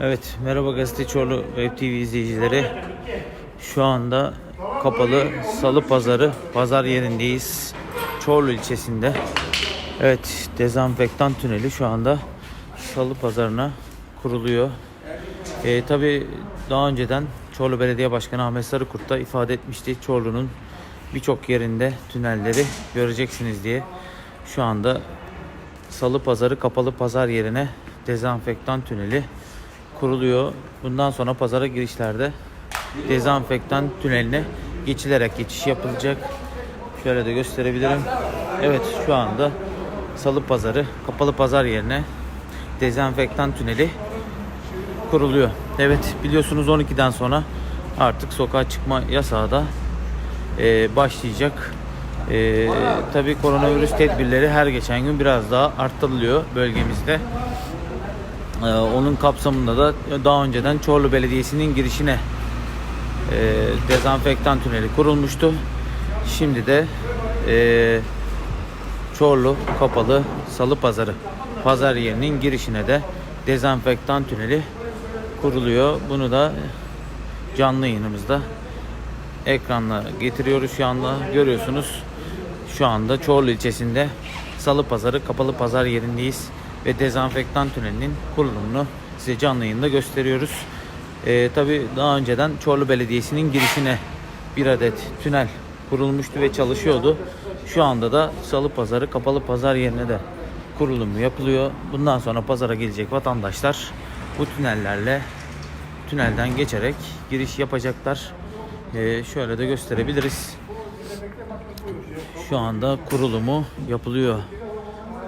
Evet, merhaba Gazete Çorlu Web TV izleyicileri. Şu anda kapalı Salı Pazarı pazar yerindeyiz. Çorlu ilçesinde. Evet, dezenfektan tüneli şu anda Salı Pazarına kuruluyor. Ee, Tabi daha önceden Çorlu Belediye Başkanı Ahmet Sarıkurt da ifade etmişti. Çorlu'nun birçok yerinde tünelleri göreceksiniz diye. Şu anda Salı Pazarı kapalı pazar yerine dezenfektan tüneli kuruluyor. Bundan sonra pazara girişlerde dezenfektan tüneline geçilerek geçiş yapılacak. Şöyle de gösterebilirim. Evet şu anda Salı Pazarı kapalı pazar yerine dezenfektan tüneli kuruluyor. Evet biliyorsunuz 12'den sonra artık sokağa çıkma yasağı da e, başlayacak. E, Tabi koronavirüs tedbirleri her geçen gün biraz daha arttırılıyor bölgemizde. Ee, onun kapsamında da daha önceden Çorlu Belediyesi'nin girişine e, dezenfektan tüneli kurulmuştu. Şimdi de e, Çorlu kapalı Salı Pazarı pazar yerinin girişine de dezenfektan tüneli kuruluyor. Bunu da canlı yayınımızda ekranla getiriyoruz şu anda. Görüyorsunuz şu anda Çorlu ilçesinde Salı Pazarı kapalı pazar yerindeyiz ve dezenfektan tünelinin kurulumunu size canlı yayında gösteriyoruz. Ee, Tabi daha önceden Çorlu Belediyesi'nin girişine bir adet tünel kurulmuştu ve çalışıyordu. Şu anda da Salı Pazarı kapalı pazar yerine de kurulumu yapılıyor. Bundan sonra pazara gelecek vatandaşlar bu tünellerle tünelden geçerek giriş yapacaklar. Ee, şöyle de gösterebiliriz. Şu anda kurulumu yapılıyor.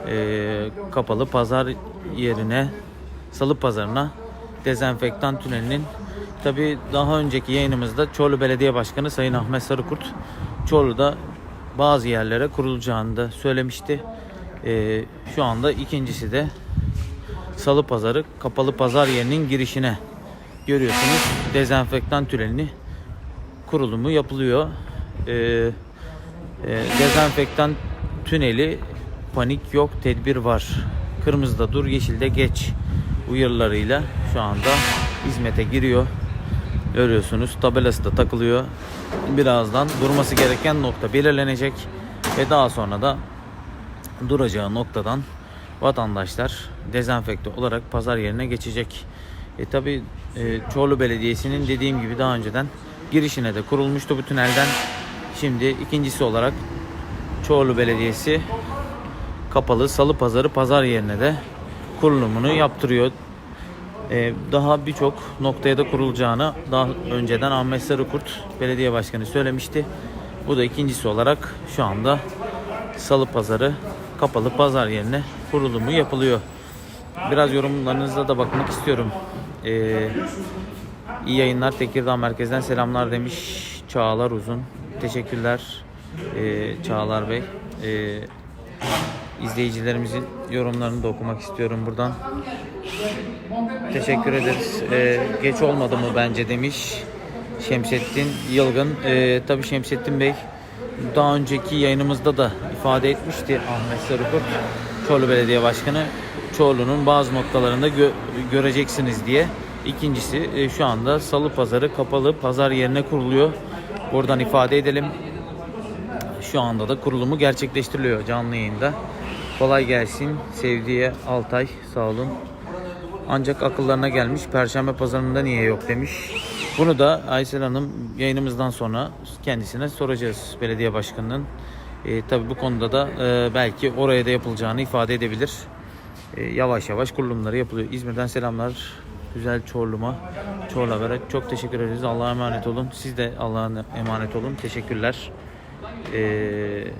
Ee, kapalı pazar yerine salı pazarına dezenfektan tünelinin tabi daha önceki yayınımızda Çorlu Belediye Başkanı Sayın Ahmet Sarıkurt Çorlu'da bazı yerlere kurulacağını da söylemişti. Ee, şu anda ikincisi de Salı Pazarı kapalı pazar yerinin girişine görüyorsunuz dezenfektan tünelini kurulumu yapılıyor. Ee, e, dezenfektan tüneli panik yok tedbir var. Kırmızıda dur yeşilde geç uyarılarıyla şu anda hizmete giriyor. Görüyorsunuz tabelası da takılıyor. Birazdan durması gereken nokta belirlenecek ve daha sonra da duracağı noktadan vatandaşlar dezenfekte olarak pazar yerine geçecek. E tabi e, Çorlu Belediyesi'nin dediğim gibi daha önceden girişine de kurulmuştu bu tünelden. Şimdi ikincisi olarak Çorlu Belediyesi kapalı salı pazarı pazar yerine de kurulumunu yaptırıyor. Ee, daha birçok noktaya da kurulacağını daha önceden Ahmet Sarıkurt belediye başkanı söylemişti. Bu da ikincisi olarak şu anda salı pazarı kapalı pazar yerine kurulumu yapılıyor. Biraz yorumlarınıza da bakmak istiyorum. Ee, iyi yayınlar Tekirdağ merkezden selamlar demiş Çağlar Uzun. Teşekkürler ee, Çağlar Bey. Ee, izleyicilerimizin yorumlarını da okumak istiyorum buradan. Teşekkür ederiz. Ee, geç olmadı mı bence demiş Şemsettin Yılgın. Ee, Tabi Şemsettin Bey daha önceki yayınımızda da ifade etmişti Ahmet Sarıkurt, Çorlu Belediye Başkanı. Çorlu'nun bazı noktalarında gö- göreceksiniz diye. İkincisi e, şu anda Salı Pazarı kapalı pazar yerine kuruluyor. Buradan ifade edelim. Şu anda da kurulumu gerçekleştiriliyor canlı yayında. Kolay gelsin sevdiği Altay sağ olun. Ancak akıllarına gelmiş Perşembe pazarında niye yok demiş. Bunu da Aysel Hanım yayınımızdan sonra kendisine soracağız belediye başkanının. E, tabii bu konuda da e, belki oraya da yapılacağını ifade edebilir. E, yavaş yavaş kurulumları yapılıyor. İzmir'den selamlar. Güzel Çorlu'ma, Çorlu Haber'e çok teşekkür ederiz. Allah'a emanet olun. Siz de Allah'a emanet olun. Teşekkürler. Eee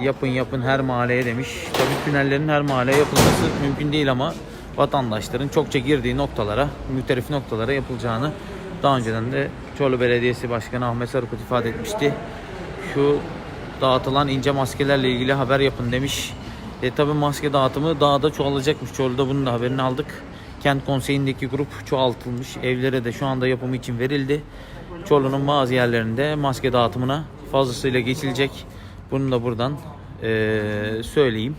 yapın yapın her mahalleye demiş. Tabii tünellerin her mahalleye yapılması mümkün değil ama vatandaşların çokça girdiği noktalara, müterif noktalara yapılacağını daha önceden de Çorlu Belediyesi Başkanı Ahmet Sarıkut ifade etmişti. Şu dağıtılan ince maskelerle ilgili haber yapın demiş. E tabi maske dağıtımı daha da çoğalacakmış. Çorlu'da bunun da haberini aldık. Kent konseyindeki grup çoğaltılmış. Evlere de şu anda yapımı için verildi. Çorlu'nun bazı yerlerinde maske dağıtımına fazlasıyla geçilecek. Bunu da buradan eee, söyleyeyim.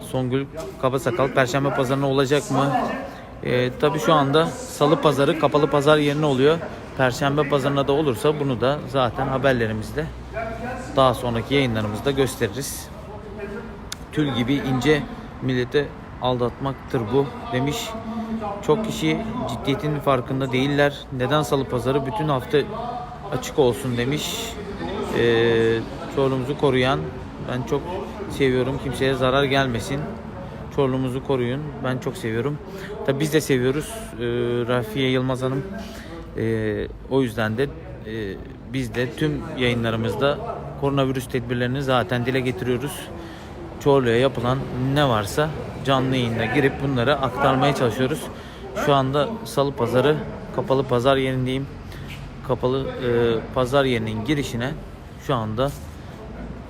Songül Kabasakal Perşembe pazarına olacak mı? E, tabii şu anda salı pazarı kapalı pazar yerine oluyor. Perşembe pazarına da olursa bunu da zaten haberlerimizde daha sonraki yayınlarımızda gösteririz. Tül gibi ince millete aldatmaktır bu demiş. Çok kişi ciddiyetin farkında değiller. Neden salı pazarı bütün hafta açık olsun demiş. Ee, Çorlu'muzu koruyan ben çok seviyorum. Kimseye zarar gelmesin. Çorlu'muzu koruyun. Ben çok seviyorum. Tabi biz de seviyoruz. Ee, Rafiye Yılmaz Hanım. Ee, o yüzden de e, biz de tüm yayınlarımızda koronavirüs tedbirlerini zaten dile getiriyoruz. Çorlu'ya yapılan ne varsa canlı yayında girip bunları aktarmaya çalışıyoruz. Şu anda Salı Pazarı kapalı pazar yerindeyim. Kapalı e, pazar yerinin girişine şu anda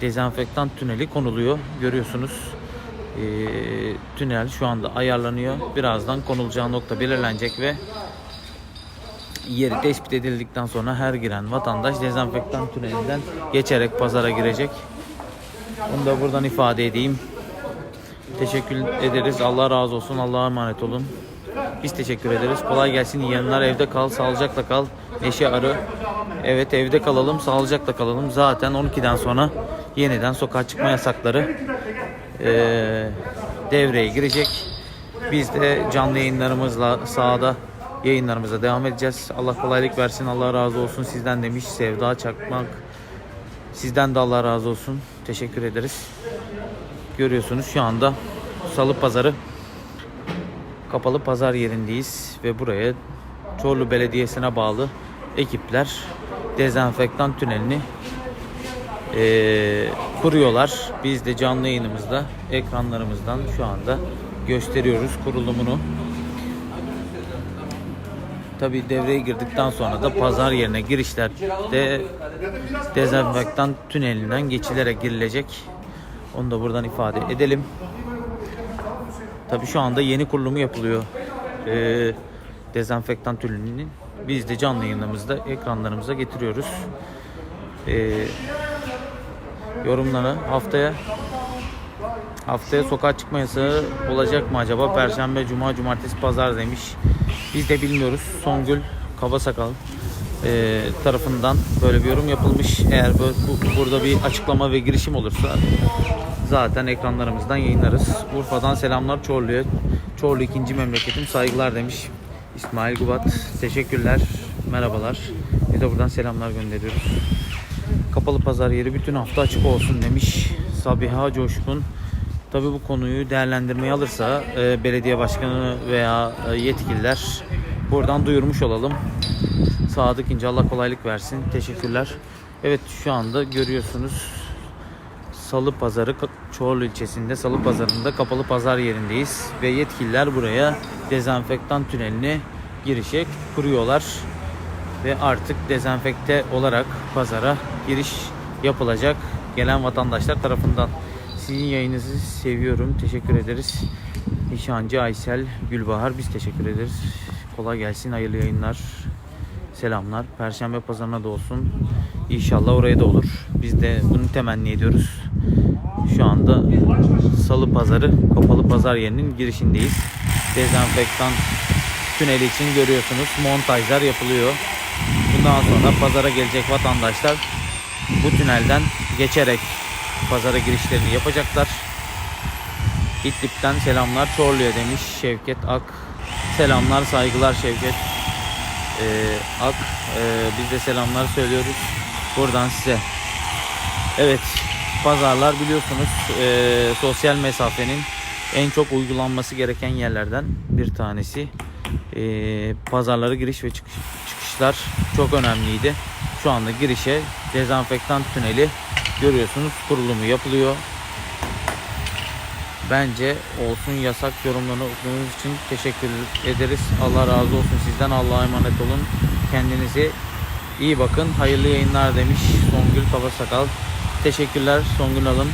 dezenfektan tüneli konuluyor. Görüyorsunuz. E, tünel şu anda ayarlanıyor. Birazdan konulacağı nokta belirlenecek ve yeri tespit edildikten sonra her giren vatandaş dezenfektan tünelinden geçerek pazara girecek. Bunu da buradan ifade edeyim. Teşekkür ederiz. Allah razı olsun. Allah'a emanet olun. Biz teşekkür ederiz. Kolay gelsin. İyi yayınlar. Evde kal. Sağlıcakla kal. Neşe arı. Evet evde kalalım. Sağlıcakla kalalım. Zaten 12'den sonra yeniden sokağa çıkma yasakları eee, devreye girecek. Biz de canlı yayınlarımızla sahada yayınlarımıza devam edeceğiz. Allah kolaylık versin. Allah razı olsun sizden demiş. Sevda Çakmak. Sizden de Allah razı olsun. Teşekkür ederiz. Görüyorsunuz şu anda Salı Pazarı kapalı pazar yerindeyiz ve buraya Çorlu Belediyesi'ne bağlı ekipler dezenfektan tünelini eee, kuruyorlar. Biz de canlı yayınımızda ekranlarımızdan şu anda gösteriyoruz kurulumunu. Tabi devreye girdikten sonra da pazar yerine girişlerde dezenfektan tünelinden geçilerek girilecek. Onu da buradan ifade edelim. Tabi şu anda yeni kurulumu yapılıyor. Ee, dezenfektan tünelinin. Biz de canlı yayınımızda ekranlarımıza getiriyoruz. Ee, yorumları haftaya Haftaya sokağa çıkma yasağı olacak mı acaba? Perşembe, cuma, cumartesi, pazar demiş. Biz de bilmiyoruz. Songül Kabasakal e, tarafından böyle bir yorum yapılmış. Eğer bu, bu- burada bir açıklama ve girişim olursa zaten ekranlarımızdan yayınlarız. Urfa'dan selamlar Çorlu'ya. Çorlu ikinci memleketim saygılar demiş. İsmail Gubat. Teşekkürler. Merhabalar. Bir de buradan selamlar gönderiyoruz. Kapalı pazar yeri bütün hafta açık olsun demiş Sabiha Coşkun. Tabi bu konuyu değerlendirmeye alırsa e, belediye başkanı veya e, yetkililer buradan duyurmuş olalım. Sadık İnce Allah kolaylık versin. Teşekkürler. Evet şu anda görüyorsunuz Salı Pazarı Çorlu ilçesinde Salı Pazarı'nda kapalı pazar yerindeyiz ve yetkililer buraya dezenfektan tünelini girişe kuruyorlar ve artık dezenfekte olarak pazara giriş yapılacak gelen vatandaşlar tarafından. Sizin yayınınızı seviyorum. Teşekkür ederiz. Nişancı Aysel Gülbahar biz teşekkür ederiz. Kolay gelsin. Hayırlı yayınlar. Selamlar. Perşembe pazarına da olsun. İnşallah oraya da olur. Biz de bunu temenni ediyoruz. Şu anda Salı Pazarı kapalı pazar yerinin girişindeyiz. Dezenfektan tüneli için görüyorsunuz montajlar yapılıyor. Bundan sonra pazara gelecek vatandaşlar bu tünelden geçerek pazara girişlerini yapacaklar. İdlib'den selamlar Çorlu'ya demiş Şevket Ak. Selamlar saygılar Şevket Ee, Ak. Ee, biz de selamlar söylüyoruz buradan size. Evet pazarlar biliyorsunuz ee, sosyal mesafenin en çok uygulanması gereken yerlerden bir tanesi. Ee, pazarlara giriş ve çıkış, çıkışlar çok önemliydi. Şu anda girişe dezenfektan tüneli görüyorsunuz kurulumu yapılıyor. Bence olsun yasak yorumlarını okuduğunuz için teşekkür ederiz. Allah razı olsun sizden. Allah'a emanet olun. Kendinize iyi bakın. Hayırlı yayınlar demiş Songül Kabasakal. Teşekkürler Songül Hanım.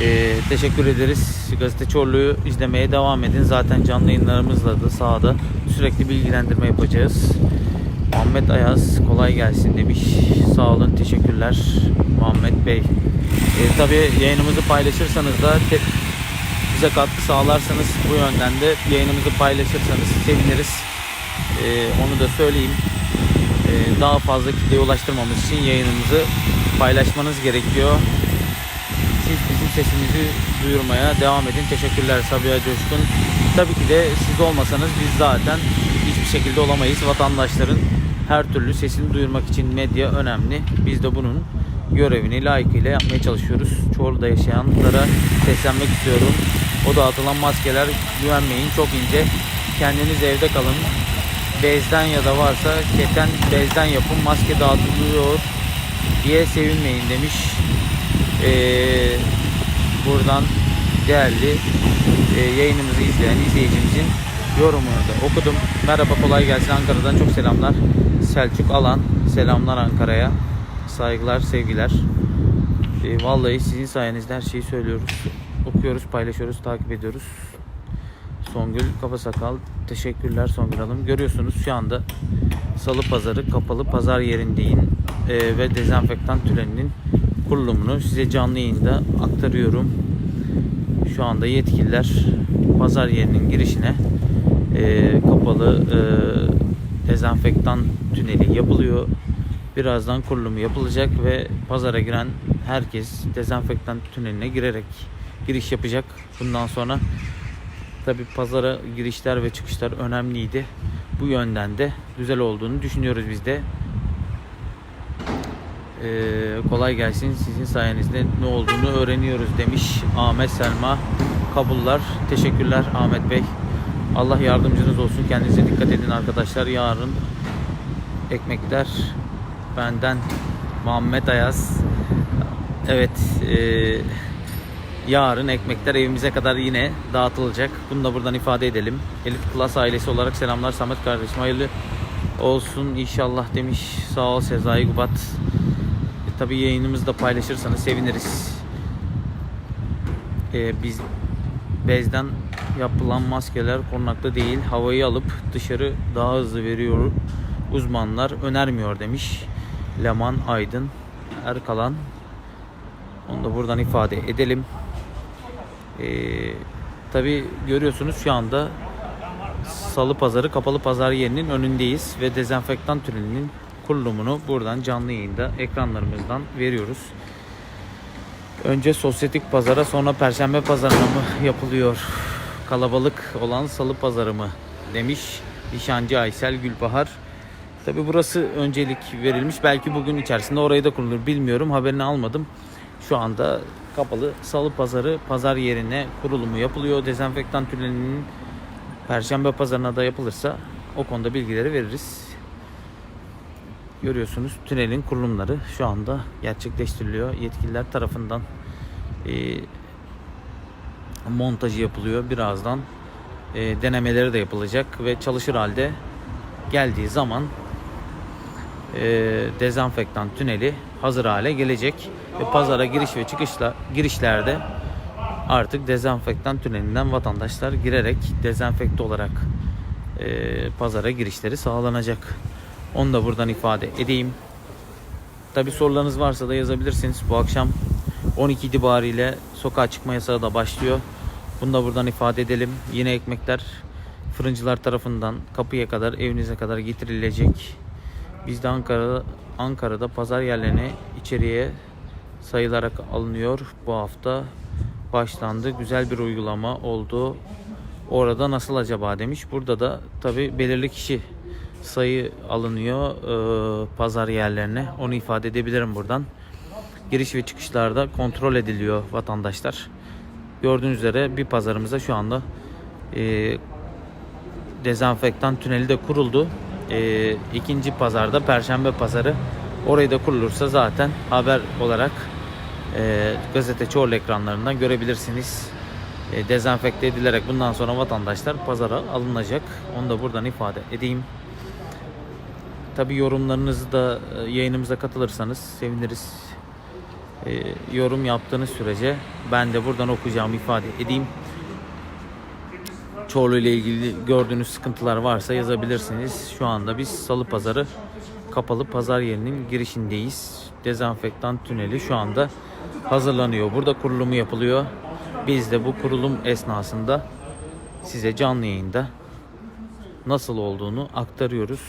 Ee, teşekkür ederiz. Gazete Çorlu'yu izlemeye devam edin. Zaten canlı yayınlarımızla da sahada sürekli bilgilendirme yapacağız. Muhammed Ayaz kolay gelsin demiş. Sağ olun teşekkürler Muhammed Bey. Ee, tabii yayınımızı paylaşırsanız da te- bize katkı sağlarsanız bu yönden de yayınımızı paylaşırsanız seviniriz. Ee, onu da söyleyeyim. Ee, daha fazla kitleye ulaştırmamız için yayınımızı paylaşmanız gerekiyor. Siz bizim sesimizi duyurmaya devam edin. Teşekkürler Sabiha Coşkun. Tabii ki de siz olmasanız biz zaten hiçbir şekilde olamayız. Vatandaşların her türlü sesini duyurmak için medya önemli. Biz de bunun görevini layıkıyla yapmaya çalışıyoruz. Çorlu'da yaşayanlara seslenmek istiyorum. O dağıtılan maskeler güvenmeyin çok ince. Kendiniz evde kalın. Bezden ya da varsa keten bezden yapın. Maske dağıtılıyor diye sevinmeyin demiş. Ee, buradan değerli e, yayınımızı izleyen izleyicimizin yorumunu da okudum. Merhaba kolay gelsin Ankara'dan çok selamlar. Selçuk Alan selamlar Ankara'ya. Saygılar sevgiler. E, vallahi sizin sayenizde her şeyi söylüyoruz. Okuyoruz, paylaşıyoruz, takip ediyoruz. Songül Kapasakal teşekkürler Songül Hanım. Görüyorsunuz şu anda Salı Pazarı kapalı pazar yerindeyim e, ve dezenfektan türeninin kurulumunu size canlı yayında aktarıyorum. Şu anda yetkililer pazar yerinin girişine e, kapalı e, dezenfektan tüneli yapılıyor. Birazdan kurulumu yapılacak ve pazara giren herkes dezenfektan tüneline girerek giriş yapacak. Bundan sonra tabi pazara girişler ve çıkışlar önemliydi. Bu yönden de güzel olduğunu düşünüyoruz biz de. Ee, kolay gelsin sizin sayenizde ne olduğunu öğreniyoruz demiş Ahmet Selma Kabullar. Teşekkürler Ahmet Bey. Allah yardımcınız olsun. Kendinize dikkat edin arkadaşlar. Yarın ekmekler benden Muhammed Ayaz. Evet, e, yarın ekmekler evimize kadar yine dağıtılacak. Bunu da buradan ifade edelim. Elif Plus ailesi olarak selamlar Samet kardeşim. Hayırlı olsun inşallah demiş. Sağ ol Sezai Gubat. E, tabii yayınımızı da paylaşırsanız seviniriz. E, biz bezden yapılan maskeler korunaklı değil. Havayı alıp dışarı daha hızlı veriyor. Uzmanlar önermiyor demiş. Leman Aydın Erkalan. Onu da buradan ifade edelim. Ee, Tabi görüyorsunuz şu anda Salı Pazarı kapalı pazar yerinin önündeyiz ve dezenfektan tünelinin kurulumunu buradan canlı yayında ekranlarımızdan veriyoruz. Önce sosyetik pazara sonra perşembe pazarına mı yapılıyor? Kalabalık olan salı pazarı mı? Demiş nişancı Aysel Gülbahar. Tabi burası öncelik verilmiş. Belki bugün içerisinde orayı da kurulur bilmiyorum. Haberini almadım. Şu anda kapalı salı pazarı pazar yerine kurulumu yapılıyor. Dezenfektan tünelinin perşembe pazarına da yapılırsa o konuda bilgileri veririz. Görüyorsunuz tünelin kurulumları şu anda gerçekleştiriliyor. Yetkililer tarafından e, montajı yapılıyor. Birazdan e, denemeleri de yapılacak ve çalışır halde geldiği zaman e, dezenfektan tüneli hazır hale gelecek ve pazara giriş ve çıkışla girişlerde artık dezenfektan tünelinden vatandaşlar girerek dezenfekte olarak e, pazara girişleri sağlanacak. Onu da buradan ifade edeyim. Tabi sorularınız varsa da yazabilirsiniz. Bu akşam 12 itibariyle sokağa çıkma yasağı da başlıyor. Bunu da buradan ifade edelim. Yine ekmekler fırıncılar tarafından kapıya kadar, evinize kadar getirilecek. Biz de Ankara'da, Ankara'da pazar yerlerine içeriye sayılarak alınıyor. Bu hafta başlandı. Güzel bir uygulama oldu. Orada nasıl acaba demiş. Burada da tabi belirli kişi sayı alınıyor e, pazar yerlerine. Onu ifade edebilirim buradan. Giriş ve çıkışlarda kontrol ediliyor vatandaşlar. Gördüğünüz üzere bir pazarımıza şu anda e, dezenfektan tüneli de kuruldu. E, ikinci pazarda Perşembe pazarı orayı da kurulursa zaten haber olarak e, gazete Çorlu ekranlarından görebilirsiniz. E, dezenfekte edilerek bundan sonra vatandaşlar pazara alınacak. Onu da buradan ifade edeyim. Tabi yorumlarınızı da e, yayınımıza katılırsanız seviniriz. E, yorum yaptığınız sürece ben de buradan okuyacağımı ifade edeyim. Çorlu ile ilgili gördüğünüz sıkıntılar varsa yazabilirsiniz. Şu anda biz Salı Pazarı kapalı pazar yerinin girişindeyiz. Dezenfektan tüneli şu anda hazırlanıyor. Burada kurulumu yapılıyor. Biz de bu kurulum esnasında size canlı yayında nasıl olduğunu aktarıyoruz.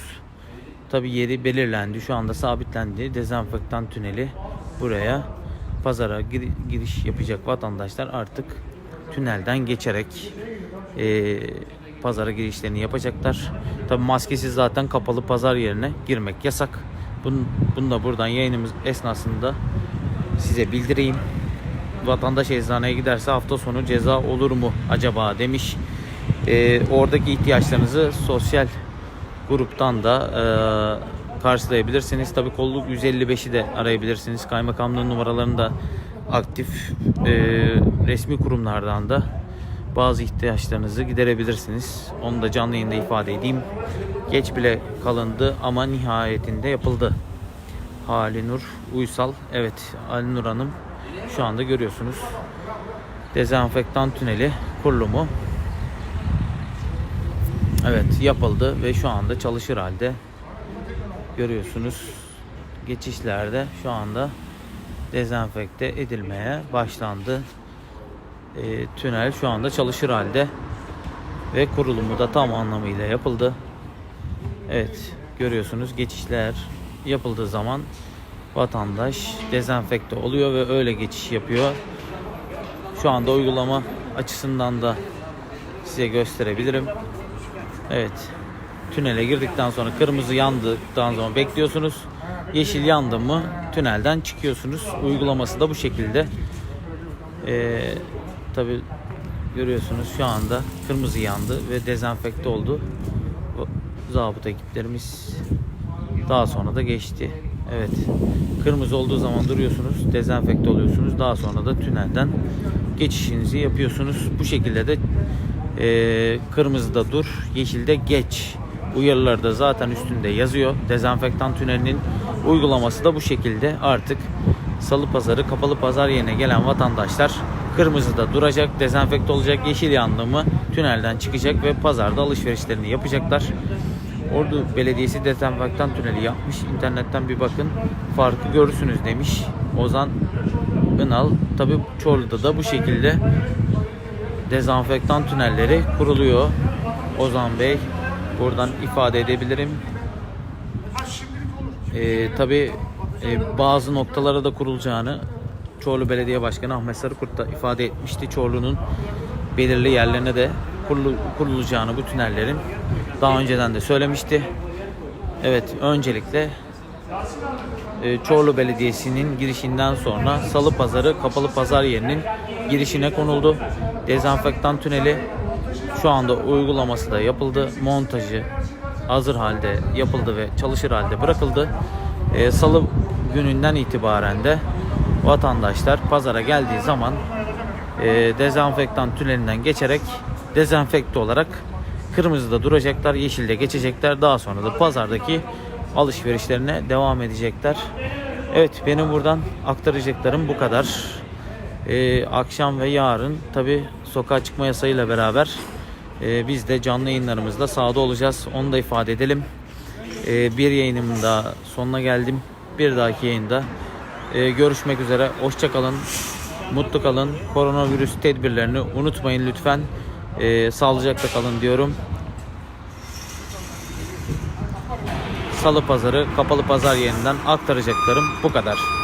Tabi yeri belirlendi. Şu anda sabitlendi. Dezenfektan tüneli buraya pazara gir- giriş yapacak vatandaşlar artık tünelden geçerek eee, pazara girişlerini yapacaklar. Tabi maskesiz zaten kapalı pazar yerine girmek yasak. Bunu, bunu da buradan yayınımız esnasında size bildireyim. Vatandaş eczaneye giderse hafta sonu ceza olur mu acaba demiş. Eee, oradaki ihtiyaçlarınızı sosyal gruptan da eee, karşılayabilirsiniz. Tabi kolluk 155'i de arayabilirsiniz. Kaymakamlığın numaralarını da aktif eee, resmi kurumlardan da bazı ihtiyaçlarınızı giderebilirsiniz. Onu da canlı yayında ifade edeyim. Geç bile kalındı ama nihayetinde yapıldı. Halinur Uysal. Evet Halinur Hanım şu anda görüyorsunuz. Dezenfektan tüneli kurulumu Evet yapıldı ve şu anda çalışır halde. Görüyorsunuz geçişlerde şu anda dezenfekte edilmeye başlandı. Ee, tünel şu anda çalışır halde ve kurulumu da tam anlamıyla yapıldı. Evet görüyorsunuz geçişler yapıldığı zaman vatandaş dezenfekte oluyor ve öyle geçiş yapıyor. Şu anda uygulama açısından da size gösterebilirim. Evet. Tünele girdikten sonra kırmızı yandıktan sonra bekliyorsunuz. Yeşil yandı mı tünelden çıkıyorsunuz. Uygulaması da bu şekilde. Ee, Tabi görüyorsunuz şu anda kırmızı yandı ve dezenfekte oldu. Bu Zabıta ekiplerimiz daha sonra da geçti. Evet. Kırmızı olduğu zaman duruyorsunuz, dezenfekte oluyorsunuz. Daha sonra da tünelden geçişinizi yapıyorsunuz. Bu şekilde de e, kırmızıda dur, yeşilde geç uyarıları da zaten üstünde yazıyor. Dezenfektan tünelinin uygulaması da bu şekilde. Artık salı pazarı kapalı pazar yerine gelen vatandaşlar kırmızıda duracak, dezenfekte olacak, yeşil yandı mı tünelden çıkacak ve pazarda alışverişlerini yapacaklar. Ordu Belediyesi dezenfektan tüneli yapmış. İnternetten bir bakın. Farkı görürsünüz demiş. Ozan Ünal. Tabi Çorlu'da da bu şekilde dezenfektan tünelleri kuruluyor. Ozan Bey buradan ifade edebilirim. Ee, Tabi bazı noktalara da kurulacağını Çorlu Belediye Başkanı Ahmet Sarıkurt da ifade etmişti. Çorlu'nun belirli yerlerine de kurulu- kurulacağını bu tünellerin daha önceden de söylemişti. Evet öncelikle e, Çorlu Belediyesi'nin girişinden sonra Salı Pazarı kapalı pazar yerinin girişine konuldu. Dezenfektan tüneli şu anda uygulaması da yapıldı. Montajı hazır halde yapıldı ve çalışır halde bırakıldı. E, Salı gününden itibaren de vatandaşlar pazara geldiği zaman e, dezenfektan tünelinden geçerek dezenfekte olarak kırmızıda duracaklar, yeşilde geçecekler. Daha sonra da pazardaki alışverişlerine devam edecekler. Evet benim buradan aktaracaklarım bu kadar. E, akşam ve yarın tabi sokağa çıkma yasayla beraber e, biz de canlı yayınlarımızda sahada olacağız. Onu da ifade edelim. E, bir yayınımın da sonuna geldim. Bir dahaki yayında e, görüşmek üzere. Hoşça kalın. Mutlu kalın. Koronavirüs tedbirlerini unutmayın lütfen. E, sağlıcakla kalın diyorum. Salı pazarı kapalı pazar yerinden aktaracaklarım bu kadar.